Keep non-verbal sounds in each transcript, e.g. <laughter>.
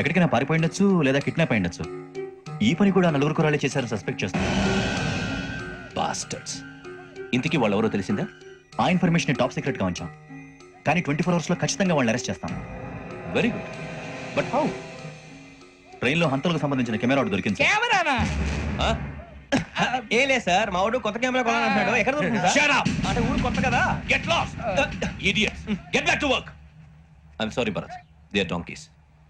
ఎక్కడికైనా పారిపోయి ఉండొచ్చు లేదా కిడ్నాప్ అయి ఉండొచ్చు. ఈ పని కూడా నలుగురు కురాలే చేశారని సస్పెక్ట్ చేస్తున్నారు బాస్టర్స్ ఇంతకీ వాళ్ళు ఎవరో తెలిసిందా? ఆ ఇన్ఫర్మేషన్ టాప్ సీక్రెట్గా ఉంచాం. కానీ ట్వంటీ ఫోర్ అవర్స్లో ఖచ్చితంగా వాళ్ళని అరెస్ట్ చేస్తాం. వెరీ గుడ్ బట్ హౌ ట్రైన్లో హంతలకు సంబంధించిన కెమెరా ఒకటి దొరికింది సార్. కెమెరానా? ఏ లేదు సార్ మా వాడు కొత్త కెమెరా కొనాలంటున్నాడు. ఎక్కడ దొరుకుతుంది సార్? Shut up! అంటే ఊరు కొత్త కదా? Get lost idiots get back to work sorry Bharat they are donkeys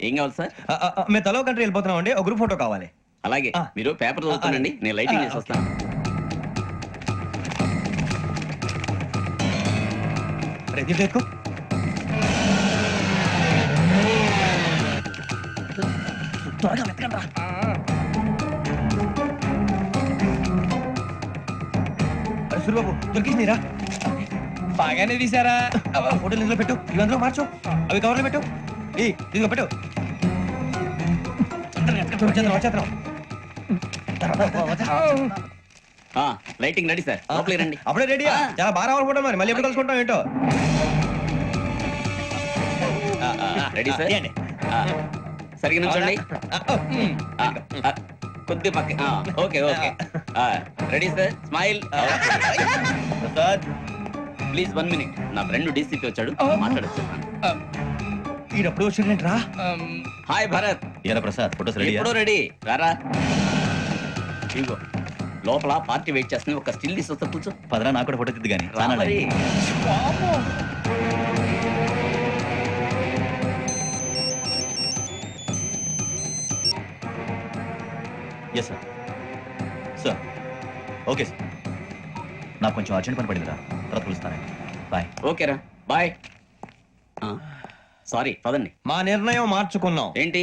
ఏం కావాలి సార్? మేము తలో కంట్రీ వెళ్ళిపోతున్నాం అండి ఒక గ్రూప్ ఫోటో కావాలి. అలాగే. మీరు పేపర్ చదువుతానండి. నేను లైటింగ్ చేసి. వస్తాను త్వరగా వెతకండి దొరికిందిరా బాగానే తీసారా ఫోటోలు <laughs> ఇందులో పెట్టు. ఇవి అందులో మార్చు. అవి కవర్లో పెట్టు. ఈ ఇదిగో పెట్టు. Lighting ready sir. లోపలికి రండి. అప్పుడే రెడీ. చాలా బాగా రావాలి మరి. మళ్ళీ ఎప్పుడు కలుసుకుంటాం ఏంటో? Ready sir. ఆ, ఆ, కొద్ది పక్క ఆ, okay okay. Ready sir? Smile. Sir please one minute. నా ఫ్రెండ్ డీసీపీ వచ్చాడు. మాట్లాడచ్చు. ఈడప్పుడు వచ్చిందంట్రా హాయ్ భరత్. ఏరా ప్రసాద్ ఫోటోస్ రెడీ ఎప్పుడో రెడీ. రారా. ఇగో లోపల పార్టీ వెయిట్ చేస్తుంది ఒక స్టిల్ తీసి వస్తా కూర్చో. పదరా నాకు కూడా ఫోటో తిద్దు కానీ. Yes sir sir okay sir నాకు కొంచెం అర్జెంట్ పని పడిందిరా. తర్వాత పిలుస్తాను. బాయ్ ఓకేరా బాయ్ సారీ పదండి. మా నిర్ణయం మార్చుకున్నాం. ఏంటి?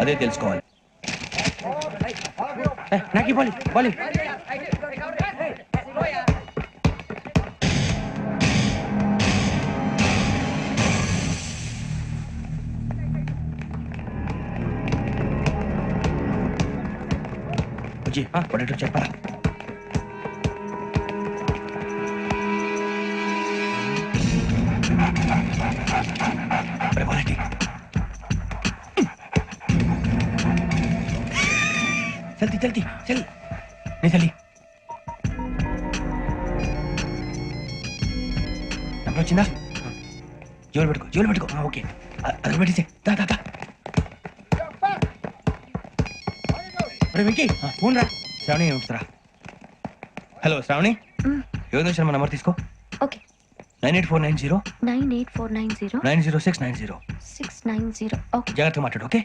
అదే తెలుసుకోవాలి. నాకు ఇవ్వాలి బాలి చెప్పరా. Prepárate. జల్దీ జల్దీ చల్. నీ చల్లి. నంబర్ వచ్చిందా? జోలు పెట్టుకో జోలు పెట్టుకో. ఓకే. అది పెట్టేసే. దా దా దా. వెంకీ ఫోన్ రా. శ్రావణి ఉంచుతారా హలో శ్రావణి? మ్, యోగ మా నంబర్ తీసుకో? Okay. Nine eight four nine zero. Nine eight four nine zero. Nine zero six nine zero. Six nine zero. Okay. జాగ్రత్తగా మాట్లాడు ఓకే?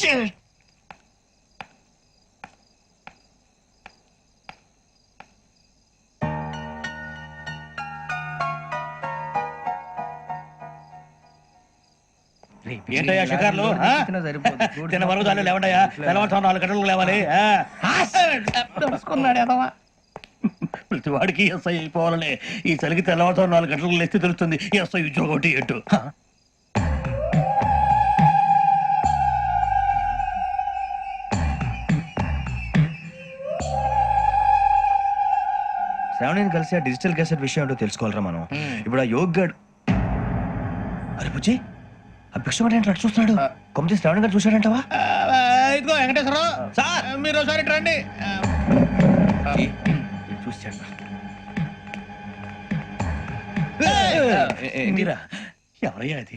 సార్ ఏంటయ్యా షికార్లు? ఆ? తిన్న వరకు చాలు లేవండయ్యా. తెల్లవారుతో నాలుగు గంటలకు లేవాలి. ప్రతి వాడికి ఎస్ఐ అయిపోవాలనే. ఈ చలికి తెల్లవారుతో నాలుగు గంటలకు లేస్తే తెలుస్తుంది ఎస్ఐ ఉద్యోగం ఒకటి ఎటు శ్రావణిని కలిసి ఆ డిజిటల్ క్యాసెట్ విషయం ఏంటో తెలుసుకోవాలరా మనం. ఇప్పుడు ఆ యోగ్ గడ్ అరే బుజ్జి ఆ భిక్ష అటు చూస్తున్నాడు? కొమ్మతి శ్రావణి గారు చూశాడంటవా? ఇదిగో వెంకటేశ్వరరావు. సార్! మీరు ఒకసారి రండి. చూశాడు మీరా? ఎవరయ్యా అది?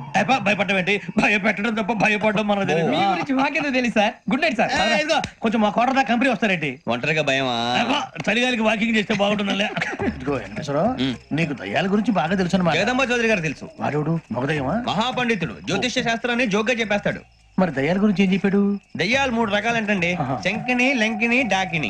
భయపడడం ఏంటి? భయపెట్టడం తప్ప భయపడడం మనకు తెలియదు మీ గురించి తెలుసు సార్? గుడ్ నైట్ సార్ ఇదిగో, కొంచెం మా కోట దాకా కంపెనీ వస్తారేంటి? ఒంటరిగా భయమా? అబ్బా, చలిగాలికి వాకింగ్ చేస్తే బాగుంటుందిలే. ఇదిగో వెంకటేశ్వరరావు నీకు దయ్యాల గురించి బాగా తెలుసు జగదంబ చౌదరి గారు తెలుసు. వాడు మగదయ్యమా? మహాపండితుడు. జ్యోతిష్య శాస్త్రాన్ని జోగ్గా చెప్పేస్తాడు. మరి దయ్యాల గురించి ఏం చెప్పాడు? దయ్యాలు మూడు రకాలంటండి. శంకిని లంకిని డాకిని.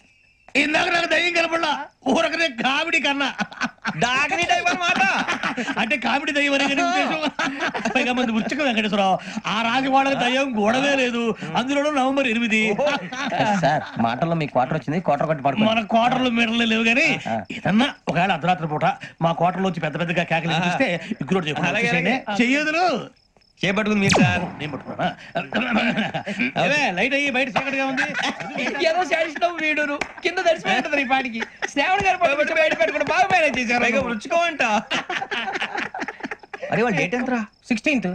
ఇందాక నాకు దయ్యం కనపడలా. ఊరకనే కామెడీ కన్నా. డాకిని టైప్ అన్నమాట. అంటే కామెడీ దయ్యం అనే కదా ఉద్దేశం. పైగా మంది ఉచ్చక వెంకటేశ్వరరావు ఆ రాజు వాళ్ళకి దయ్యం గొడవే లేదు. అందులోనూ నవంబర్ ఎనిమిది. సార్ మాటల్లో మీ క్వార్టర్ వచ్చింది క్వార్టర్ కొట్టి పడుకో మన కోటర్లు మీటర్లు లేవు కానీ ఏదన్నా ఒకవేళ అర్ధరాత్రి పూట మా కోటర్లో వచ్చి పెద్ద పెద్దగా కేకలు ఇస్తే ఇగ్గురు అలాగే. చెయ్యదులు చేపట్టుకుంది మీరు సార్? నేను పట్టుకున్నా అవే లైట్ అయ్యి బయట చీకటిగా ఉంది. ఏదో శాడిస్తాం వీడును. కింద దర్శనం ఈ పాటికి. శ్రావణ్ గారు బయట పెట్టుకుని బాగా మేనేజ్ చేశారు రుచుకోమంట అరే వాళ్ళ డేట్ ఎంతరా? సిక్స్టీన్త్.